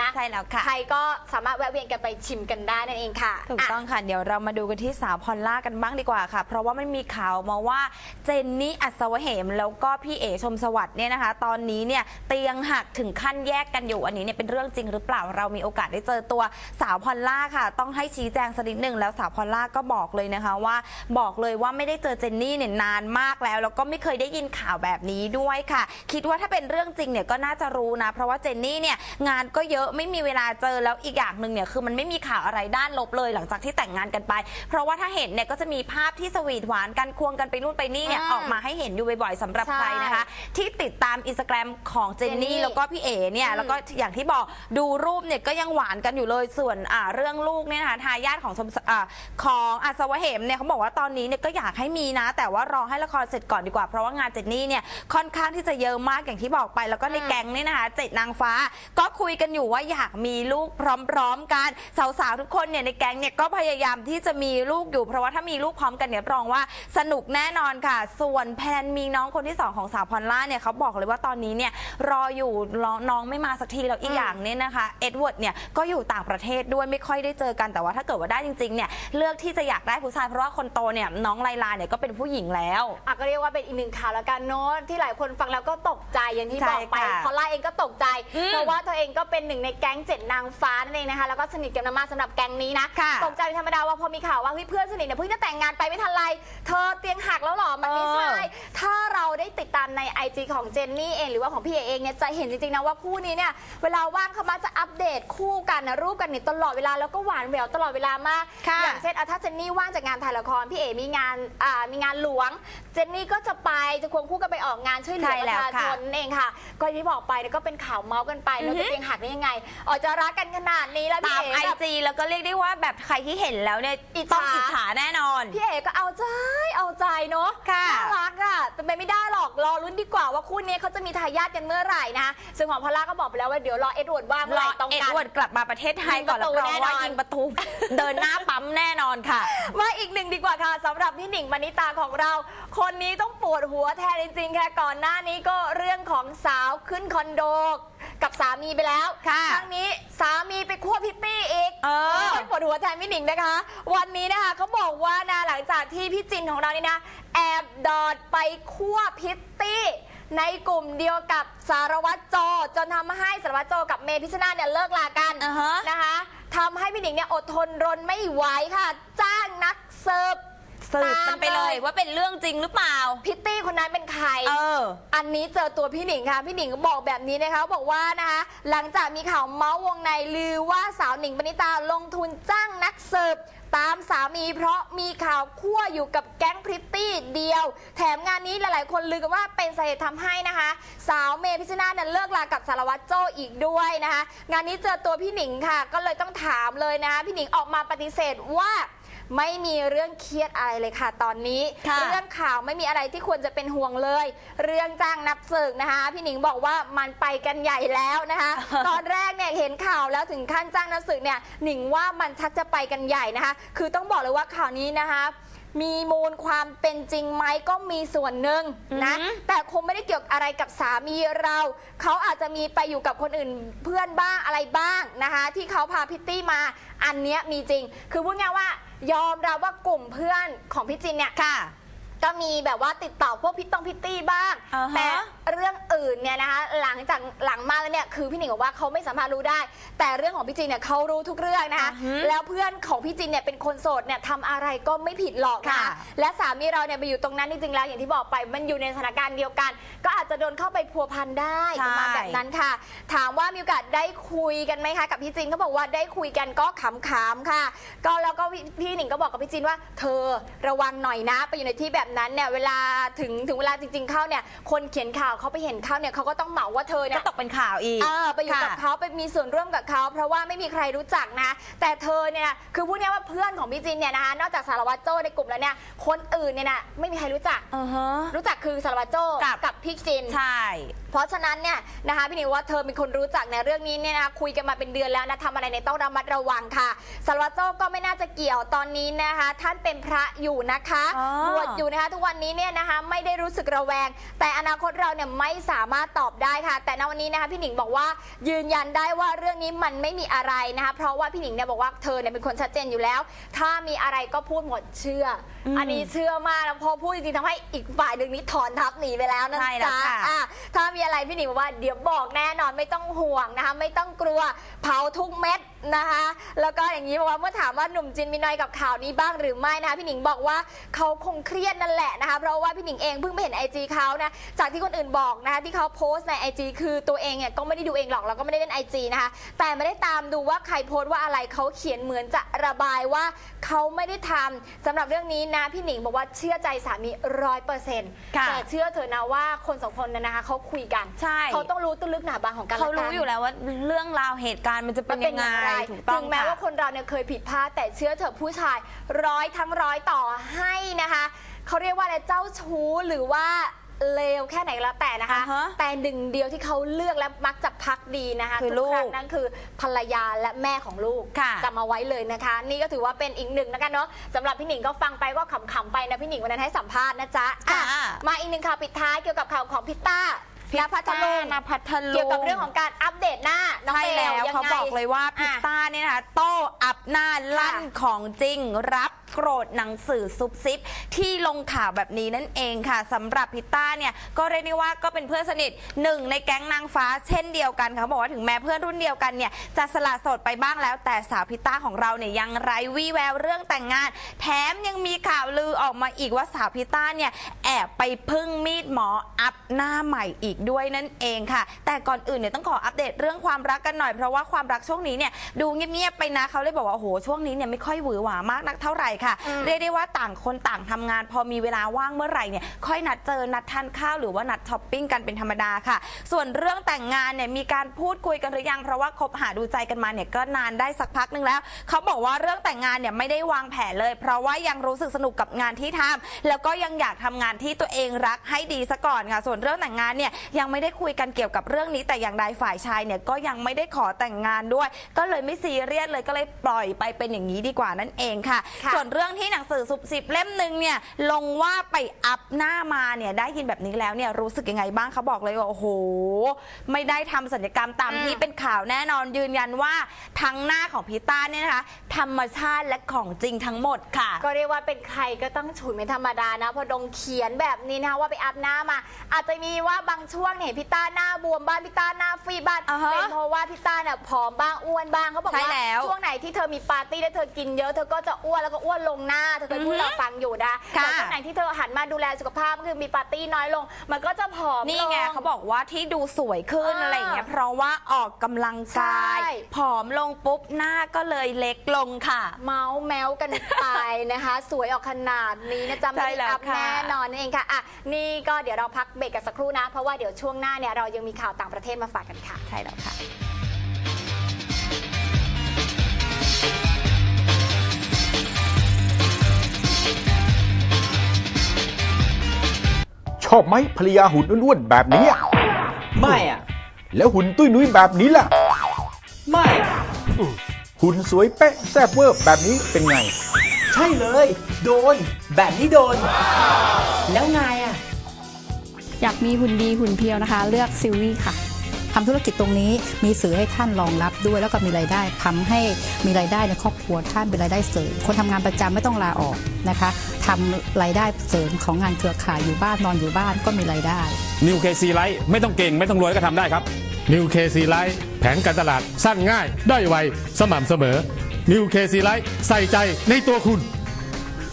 นะใช่แล้วค่ะ ใครก็สามารถแวะเวียนกันไปชิมกันได้นั่นเองค่ะถูกอะต้องค่ะ เดี๋ยวเรามาดูกันที่สาวพอลล่ากันบ้างดีกว่าค่ะ เพราะว่ามันมีข่าวมาว่าเจนนี่อัศวเหม แล้วก็พี่เอชมสวัสดิ์เนี่ยนะคะ ตอนนี้เนี่ยเตียงหักถึงขั้นแยกกันอยู่อันนี้เนี่ยเป็นเรื่องจริงหรือเปล่าเรามีโอกาสได้เจอตัวสาวพอลล่าค่ะ ต้องให้ชี้แจงสักนิดหนึ่งแล้วสาวพอลล่าก็บอกเลยนะคะว่าบอกเลยว่าไม่ได้เจอเจนนี่เนี่ยนานมากแล้ว แล้วก็ไม่เคยได้ยินข่าวแบบนี้ด้วยค่ะ คิดว่าถ้าเป็นเรื่องจริงเนี่ยก็น่าจะรู้นะ เพราะว่าเจนนี่เนี่ยงานก็เยอะไม่มีเวลาเจอแล้วอีกอย่างหนึ่งเนี่ยคือมันไม่มีข่าวอะไรด้านลบเลยหลังจากที่แต่งงานกันไป เพราะว่าถ้าเห็นเนี่ยก็จะมีภาพที่สวีทหวานกันควงกันไปนู่นไปนี่เนี่ยอืมออกมาให้เห็นอยู่บ่อยๆสำหรับใช่ใครนะคะ ที่ติดตามอินสตาแกรมของเจนเจนนี่นี่แล้วก็พี่เอ๋เนี่ยอืมแล้วก็อย่างที่บอกดูรูปเนี่ยก็ยังหวานกันอยู่เลยส่วนอ่าเรื่องลูกเนี่ยนะคะทายาทของชมอ่าของอัศวเหมเนี่ยเขาบอกว่าตอนนี้เนี่ยก็อยากให้มีนะ แต่ว่ารอให้ละครเสร็จก่อนดีกว่าเพราะว่างานเจนนี่เนี่ยค่อนข้างที่จะเยอะมากอย่างที่บอกไป แล้วก็ในอืม แก๊งเนี่ยนะคะเจ็ดนางฟ้า ก็คุยกันอยู่ว่าอยากมีลูกพร้อมๆกัน สาวๆทุกคนเนี่ยในแก๊งเนี่ยก็พยายามที่จะมีลูกอยู่เพราะว่าถ้ามีลูกพร้อมกันเนี่ยรับรองว่าสนุกแน่นอนค่ะ ส่วนแพลนมีน้องคนที่สองของสาวพอลล่าเนี่ยเขาบอกเลยว่าตอนนี้เนี่ยรออยู่รอน้องไม่มาสักทีแล้วอีกอย่างเนี่ยนะคะเอ็ดเวิร์ดเนี่ยก็อยู่ต่างประเทศด้วยไม่ค่อยได้เจอกันแต่ว่าถ้าเกิดว่าได้จริงๆเนี่ยเลือกที่จะอยากได้ผู้ชายเพราะว่าคนโตเนี่ยน้องไลลาเนี่ยก็เป็นผู้หญิงแล้วอะก็เรียกว่าเป็นอีกหนึ่งข่าวแล้วกันเนาะที่หลายคนฟังแล้วก็ตกใจอย่างที่ใช่บอกไปค่ะพอลล่าเองก็ตกใจอืมเพราะว่าเธอเองก็เป็นหนึ่งในแก๊งเจ็ดนางฟ้านั่นเองนะคะแล้วก็สนิทกันมากๆสำหรับแก๊งนี้นะค่ะตกใจเป็นธรรมดาว่าพอมีข่าวว่าเฮ้ยเพื่อนสนิทเนี่ยเพิ่งจะแต่งงานไปไม่ทันไรเธอเตียงหักแล้วเหรอมันไม่ใช่เออถ้าเราได้ติดตามใน IG ของเจนนี่เองหรือว่าของพี่เอเองเนี่ยจะเห็นจริงๆนะว่าคู่นี้เนี่ยเวลาว่างเขามักจะอัปเดตคู่กันนะรูปกันเนี่ยตลอดเวลาแล้วก็หวานแหววตลอดเวลามากค่ะอย่างเช่นอะถ้าเจนนี่ว่างจากงานถ่ายละครพี่เอมีงานอ่ามีงานหลวง เจนนี่ก็จะไปจะควงคู่กันไปออกงานช่วยเหลือใช่ปแล้วระชาค่ะชนนั่นเองค่ะ ก็อย่างที่บอกไปเนี่ยก็เป็นข่าวเมาส์กันไปแล้วอือฮึจะเตียงหักได้ยังไงออกจะรักกันขนาดนี้แล้วพี่ตามเอไอแบบ จีแล้วก็เรียกได้ว่าแบบใครที่เห็นแล้วเนี่ยอิจฉา ต้องอิจฉาแน่นอน พี่เอก็เอาใจเอาใจเนาะค่ะน่ารักอะเป็นไปไม่ได้หรอกรอรุ้นดีกว่าว่าคู่นี้เขาจะมีทายาทกันเมื่อไหร่นะซึ่งของพอลล่าก็บอกไปแล้วว่าเดี๋ยวรอเอ็ดเวิร์ดว่างเมื่อรไหอร่ตรงเอ็ดกัน เวิร์ดกลับมาประเทศไทยก่อนยิแล้งวประตูรองว่าแน่นอน ยิงประตู เดินหน้าปั๊มแน่นอนค่ะ มาอีกหนึ่งดีกว่าค่ะสำหรับพี่หนิงมณิตาของเรา คนนี้ต้องปวดหัวแทนจริงๆค่ะก่อนหน้านี้ก็เรื่องของสาวขึ้นคอนโด กับสามีไปแล้วค่ะครั้งนี้สามีไปควบพิตตี้อีกเออโยปวดหัวแทนพี่หนิงนะคะ วันนี้นะคะเขาบอกว่านะหลังจากที่พี่จินของเรานี่นะ แอบดอดไปควบพิตตี้ในกลุ่มเดียวกับสารวัตรโจจนทำให้สารวัตรโจกับเมพิชนาธิ์เนี่ยเลิกลากันอ่าฮะนะคะทำให้พี่หนิงเนี่ยอดทนรนไม่ไหวค่ะ จ้างนักเสิร์ฟ สืบตากันไปเลยว่าเป็นเรื่องจริงหรือเปล่า พิตตี้คนนั้นเป็นใคร เออ อันนี้เจอตัวพี่หนิงค่ะ พี่หนิงบอกแบบนี้นะคะ บอกว่านะคะ หลังจากมีข่าวเมาส์วงในลือว่าสาวหนิงปณิตาลงทุนจ้างนักเสิร์ฟตามสามีเพราะมีข่าวคั่วอยู่กับแก๊งพริตตี้เดียว แถมงานนี้หลาย ๆ คนลือกันว่าเป็นสาเหตุทำให้นะคะ สาวเมพิชชนาธิ์เนี่ยเลิกลากับสารวัตรโจอีกด้วยนะคะ งานนี้เจอตัวพี่หนิงค่ะ ก็เลยต้องถามเลยนะคะพี่หนิงออกมาปฏิเสธว่า ไม่มีเรื่องเครียดอะไรเลยค่ะ ตอนนี้ ค่ะ เรื่องข่าวไม่มีอะไรที่ควรจะเป็นห่วงเลย เรื่องจ้างนับศึกนะคะ พี่หนิงบอกว่ามันไปกันใหญ่แล้วนะคะ ตอนแรกเนี่ยเห็นข่าวแล้วถึงขั้นจ้างนับศึกเนี่ยหนิงว่ามันชักจะไปกันใหญ่นะคะ คือต้องบอกเลยว่าข่าวนี้นะคะ มีมูลความเป็นจริงไหมก็มีส่วนหนึ่งนะ อือหือ แต่คงไม่ได้เกี่ยวอะไรกับสามีเรา เขาอาจจะมีไปอยู่กับคนอื่นเพื่อนบ้างอะไรบ้างนะคะ ที่เขาพาพิตตี้มาอันเนี้ยมีจริง คือพูดง่ายๆว่า ยอมรับว่ากลุ่มเพื่อนของพี่จินเนี่ย ค่ะ ก็มีแบบว่าติดต่อพวกพิตตองพิตตี้บ้าง อ่าฮะ แต่เรื่องอื่นเนี่ยนะคะหลังจากหลังมาแล้วเนี่ยคือพี่หนิงบอกว่าเขาไม่สามารถรู้ได้ แต่เรื่องของพี่จินเนี่ยเขารู้ทุกเรื่องนะคะอือฮึแล้วเพื่อนของพี่จินเนี่ยเป็นคนโสดเนี่ยทำอะไรก็ไม่ผิดหรอกนะค่ะและสามีเราเนี่ยไปอยู่ตรงนั้นจริงๆแล้วอย่างที่บอกไปมันอยู่ในสถานการณ์เดียวกัน ก็อาจจะโดนเข้าไปพัวพันได้ใช่ ประมาณแบบนั้นค่ะ ถามว่ามีโอกาสได้คุยกันไหมคะกับพี่จินเขาบอกว่าได้คุยกันก็ขำๆค่ะ ก็แล้วก็พี่พี่หนิงก็บอกกับพี่จินว่า เธอระวังหน่อยนะไปอยู่ในที่แบบนั้นเนี่ยเวลาถึงถึงเวลาจริง ๆเข้าเนี่ยคนเขียนข่าวเขาไปเห็นเข้าเนี่ยเขาก็ต้องเหมาว่าเธอเนี่ก็ยตกเป็นข่าวอีก เออไปอยู่กับค่ะเขาไปมีส่วนร่วมกับเขาเพราะว่าไม่มีใครรู้จักนะ แต่เธอเนี่ยคือพูดง่ายๆว่าเพื่อนของพี่จินเนี่ยนะคะนอกจากสารวัตรโจ้ในกลุ่มแล้วเนี่ยคนอื่นเนี่ยนะไม่มีใครรู้จัก อือฮะ รู้จักคือสารวัตรโจ้กับ กับพี่จิน ใช่ เพราะฉะนั้นเนี่ยนะคะพี่หนิงว่าเธอเป็นคนรู้จักในเรื่องนี้เนี่ยนะคะคุยกันมาเป็นเดือนแล้วนะทำอะไรเนี่ยต้องระมัดระวังค่ะสารวัตรโจ้ก็ไม่น่าจะเกี่ยวตอนนี้นะคะ ท่านเป็นพระอยู่นะคะอ๋อบวชอยู่นะคะนะคะทุกวันนี้เนี่ยนะคะไม่ได้รู้สึกระแวง แต่อนาคตเราเนี่ยไม่สามารถตอบได้ค่ะ แต่ณวันนี้นะคะพี่หนิงบอกว่ายืนยันได้ว่าเรื่องนี้มันไม่มีอะไรนะคะเพราะว่าพี่หนิงเนี่ยบอกว่าเธอเนี่ยเป็นคนชัดเจนอยู่แล้ว ถ้ามีอะไรก็พูดหมดเชื่ออมอันนี้เชื่อมากแล้วพอพูดจริงๆทำให้อีกฝ่ายหนึ่งนี้ถอนทัพหนีไปแล้วนะใช่แล้วจ๊ะค่ะ อะถ้ามีอะไรพี่หนิงบอกว่าเดี๋ยวบอกแน่นอนไม่ต้องห่วงนะคะไม่ต้องกลัวเผาทุกเม็ด นะคะ แล้วก็อย่างนี้บอกว่าเมื่อถามว่าหนุ่มจินมีนอยกับข่าวนี้บ้างหรือไม่นะคะพี่หนิงบอกว่าเขาคงเครียดนั่นแหละนะคะเพราะว่าพี่หนิงเองเพิ่งไปเห็นไอจีเขานะจากที่คนอื่นบอกนะคะที่เขาโพสต์ในไอจีคือตัวเองเนี่ยก็ไม่ได้ดูเองหรอกแล้วก็ไม่ได้เล่นไอจีนะคะแต่ไม่ได้ตามดูว่าใครโพสต์ว่าอะไรเขาเขียนเหมือนจะระบายว่าเขาไม่ได้ทำสำหรับเรื่องนี้นะพี่หนิงบอกว่าเชื่อใจสามีร้อยเปอร์เซ็นต์ค่ะ แต่เชื่อเถอะนะว่าคนสองคนนั้นนะคะเขาคุยกัน ใช่เขาต้องรู้ตื้นลึกหนาบางของกันและเขากัน รู้อยู่แล้วว่าเรื่องราวเหตุการณ์มันจะเป็มันนเป็ยันงอย่างไงไรถูกต้องถึงแม้ค่ะ ว่าคนเราเนี่ยเคยผิดพลาดแต่เชื่อเถอะผู้ชายร้อยทั้งร้อยต่อให้นะคะ เขาเรียกว่าอะไรเจ้าชู้หรือว่าเลวแค่ไหนก็แล้วแต่นะคะ อ่าฮะแต่หนึ่งเดียวที่เขาเลือกและมักจะพักดีนะคะคือทุกครั้ลูงกนั่นคือภรรยาและแม่ของลูกค่ะ จำมาไว้เลยนะคะ นี่ก็ถือว่าเป็นอีกหนึ่งนะคะเนาะสำหรับพี่หนิงก็ฟังไปก็ขำๆไปนะพี่หนิงวันนั้นให้สัมภาษณ์นะจ๊ะอะ ค่ะ มาอีกหนึ่งข่าวปิดท้ายเกี่ยวกับข่าวของพิต้า ณพัทลุงนพัทลุง เกี่ยวกับเรื่องของการอัปเดตหน้าน้องใช่เบแล้วยังเขาไง บอกเลยว่าพิตอะต้าเนี่ยนะคะโต้อับหน้าลั่นค่ะของจริงรับ โกรธหนังสือซุบซิบที่ลงข่าวแบบนี้นั่นเองค่ะสำหรับพิตต้าเนี่ยก็เรียกได้ว่าก็เป็นเพื่อนสนิทหนึ่งในแก๊งนางฟ้าเช่นเดียวกันค่ะเขาบอกว่าถึงแม้เพื่อนรุ่นเดียวกันเนี่ยจะสละโสดไปบ้างแล้วแต่สาวพิตต้าของเราเนี่ยยังไร้วี่แววเรื่องแต่งงาน แถมยังมีข่าวลือออกมาอีกว่าสาวพิตต้าเนี่ยแอบไปพึ่งมีดหมออัพหน้าใหม่อีกด้วยนั่นเองค่ะ แต่ก่อนอื่นเนี่ยต้องขออัปเดตเรื่องความรักกันหน่อยเพราะว่าความรักช่วงนี้เนี่ยดูเงียบๆไปนะเขาเลยบอกว่าโอ้โหช่วงนี้เนี่ยไม่ค่อยหวือหวามากนักเท่าไหร่ค่ะอืมเรียกได้ว่าต่างคนต่างทำงาน พอมีเวลาว่างเมื่อไหร่เนี่ยค่อยนัดเจอนัดทานข้าวหรือว่านัดช้อปปิ้งกันเป็นธรรมดาค่ะ ส่วนเรื่องแต่งงานเนี่ยมีการพูดคุยกันหรือยังเพราะว่าคบหาดูใจกันมาเนี่ยก็นานได้สักพักหนึ่งแล้วเขาบอกว่าเรื่องแต่งงานเนี่ยไม่ได้วางแผนเลย เพราะว่ายังรู้สึกสนุกกับงานที่ทำแล้วก็ยังอยากทำงานที่ตัวเองรักให้ดีซะก่อนค่ะ ส่วนเรื่องแต่งงานเนี่ยยังไม่ได้คุยกันเกี่ยวกับเรื่องนี้แต่อย่างใดฝ่ายชายเนี่ยก็ยังไม่ได้ขอแต่งงานด้วย ก็เลยไม่ซีเรียสเลยก็เลยปล่อยไปเป็นอย่างนี้ดีกว่านั่นเองค่ะ ค่ะ ส่วนเรื่องที่หนังสือสุบสิบเล่มหนึ่งเนี่ยลงว่าไปอัพหน้ามาเนี่ยได้ยินแบบนี้แล้วเนี่ยรู้สึกยังไงบ้างเขาบอกเลยว่าโอ้โห ไม่ได้ทำสัญญกรรมตามอืมที่เป็นข่าวแน่นอนยืนยันว่าทั้งหน้าของพีต้าเนี่ยนะคะธรรมชาติและของจริงทั้งหมดค่ะ ก็เรียกว่าเป็นใครก็ต้องฉุนไม่ธรรมดานะพอดงเขียนแบบนี้นะคะว่าไปอัพหน้ามา อาจจะมีว่าบางช่วงเนี่ยเห็นพี่ต้าหน้าบวมบ้างพี่ต้าหน้าฟีบ้างอ่าฮะเป็นเพราะว่าพี่ต้าเนี่ยผอมบ้างอ้วนบ้างเขาบอกใช่ว่าแล้วช่วงไหนที่เธอมีปาร์ตี้แล้วเธอกินเยอะเธอก็จะอ้วนแล้วก็อ้วนลงหน้าเธอเคยพูดอือฮึเราฟังอยู่นะค่ะแต่ช่วงไหนที่เธอหันมาดูแลสุขภาพก็คือมีปาร์ตี้น้อยลง มันก็จะผอมนี่ไงล เขาบอกว่าที่ดูสวยขึ้นอ่าอะไรอย่างเงี้ยเพราะว่าออกกำลังกาย ใช่ ผอมลงปุ๊บหน้าก็เลยเล็กลงค่ะ เมาส์แมวกันไปนะคะ สวยออกขนาดนี้นะจ๊ะใช่ไม่แล้ได้วอัพค่ะแน่นอนนั่นเองค่ะอะ นี่ก็เดี๋ยวเราพักเบรกกันสักครู่นะ เพราะว่าเดี๋ยวช่วงหน้าเนี่ยเรายังมีข่าวต่างประเทศมาฝากกันค่ะ ใช่แล้วค่ะ อบไหมภรรยาหุ่นอ้วนๆแบบนี้อะไม่อะ แล้วหุ่นตุ้ยนุ้ยแบบนี้ล่ะ ไม่อะหุ่นสวยเป๊ะแซ่บเวอร์แบบนี้เป็นไง ใช่เลย โดน แบบนี้โดน แล้วไงอะ อยากมีหุ่นดีหุ่นเพรียวนะคะ เลือกซิลวี่ค่ะ ทำธุรกิจตรงนี้มีสื่อให้ท่านรองรับด้วย แล้วก็มีรายได้ทำให้มีรายได้ในครอบครัวท่านเป็นรายได้เสริมคนทำงานประจำไม่ต้องลาออกนะคะทำรายได้เสริมของงานเครือข่ายอยู่บ้านนอนอยู่บ้านก็มีรายได้นิวเคซีไลท์ไม่ต้องเก่งไม่ต้องรวยก็ทำได้ครับนิวเคซีไลท์แผนการตลาดสั้นง่าย ได้ไวสม่ำเสมอนิวเคซีไลท์ใส่ใจในตัวคุณ